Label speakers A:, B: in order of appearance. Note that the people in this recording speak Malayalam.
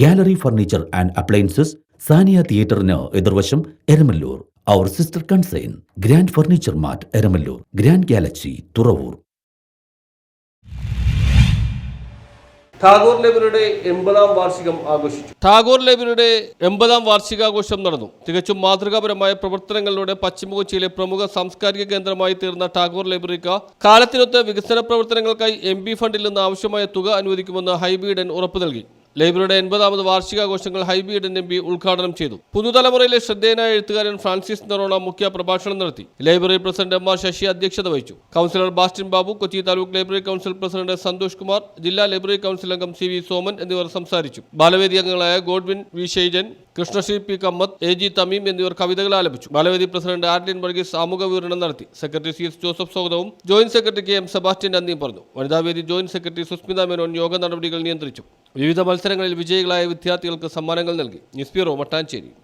A: Gallery furniture and appliances Sania തിയേറ്ററിന് എതിർവശം Eramalloor. Our sister concern grand furniture mart Eramalloor. Grand galaxy Thuravoor.
B: Tagore ലൈബ്രറിയുടെ എൺപതാം വാർഷികം ആഘോഷിച്ചു. ടാഗോർ ലൈബ്രറിയുടെ എൺപതാം വാർഷികാഘോഷം നടന്നു. തികച്ചും മാതൃകാപരമായ പ്രവർത്തനങ്ങളിലൂടെ പശ്ചിമ കൊച്ചിയിലെ പ്രമുഖ സാംസ്കാരിക കേന്ദ്രമായി തീർന്ന ടാഗോർ ലൈബ്രറിക്ക് കാലത്തിനൊത്ത് വികസന പ്രവർത്തനങ്ങൾക്കായി എം ഫണ്ടിൽ നിന്ന് ആവശ്യമായ തുക അനുവദിക്കുമെന്ന് ഹൈബീഡൻ ഉറപ്പു നൽകി. ലൈബ്രറിയുടെ എൺപതാമത് വാർഷികാഘോഷങ്ങൾ ഹൈബീഡൻ എം പി ഉദ്ഘാടനം ചെയ്തു. പുതുതലമുറയിലെ ശ്രദ്ധേയനായ എഴുത്തുകാരൻ ഫ്രാൻസിസ് നെറോണ മുഖ്യ പ്രഭാഷണം നടത്തി. Library president M R Sasi അധ്യക്ഷത വഹിച്ചു. Councillor Bastin Babu Kochi taluk library council president Santhosh Kumar ജില്ലാ ലൈബ്രറി കൗൺസിൽ അംഗം സി വി സോമൻ എന്നിവർ സംസാരിച്ചു. ബാലവേദി അംഗങ്ങളായ Godwin V Shaijan Krishnasree Kammath A G Thameem എന്നിവർ കവിതകൾ ആലപിച്ചു. ബാലവേദി പ്രസിഡന്റ് ആർഡിൻ വർഗീസ് ആമുഖ വിവരണം നടത്തി. സെക്രട്ടറി സി എസ് ജോസഫ് സ്വാഗതവും joint secretary K M Sebastian നന്ദിയും പറഞ്ഞു. വനിതാവേദി ജോയിന്റ് സെക്രട്ടറി സുസ്മിത മേനോൻ യോഗ നടപടികൾ നിയന്ത്രിച്ചു. വിവിധ മത്സരങ്ങളിൽ വിജയികളായ വിദ്യാർത്ഥികൾക്ക് സമ്മാനങ്ങൾ നൽകി. News bureau Mattancherry.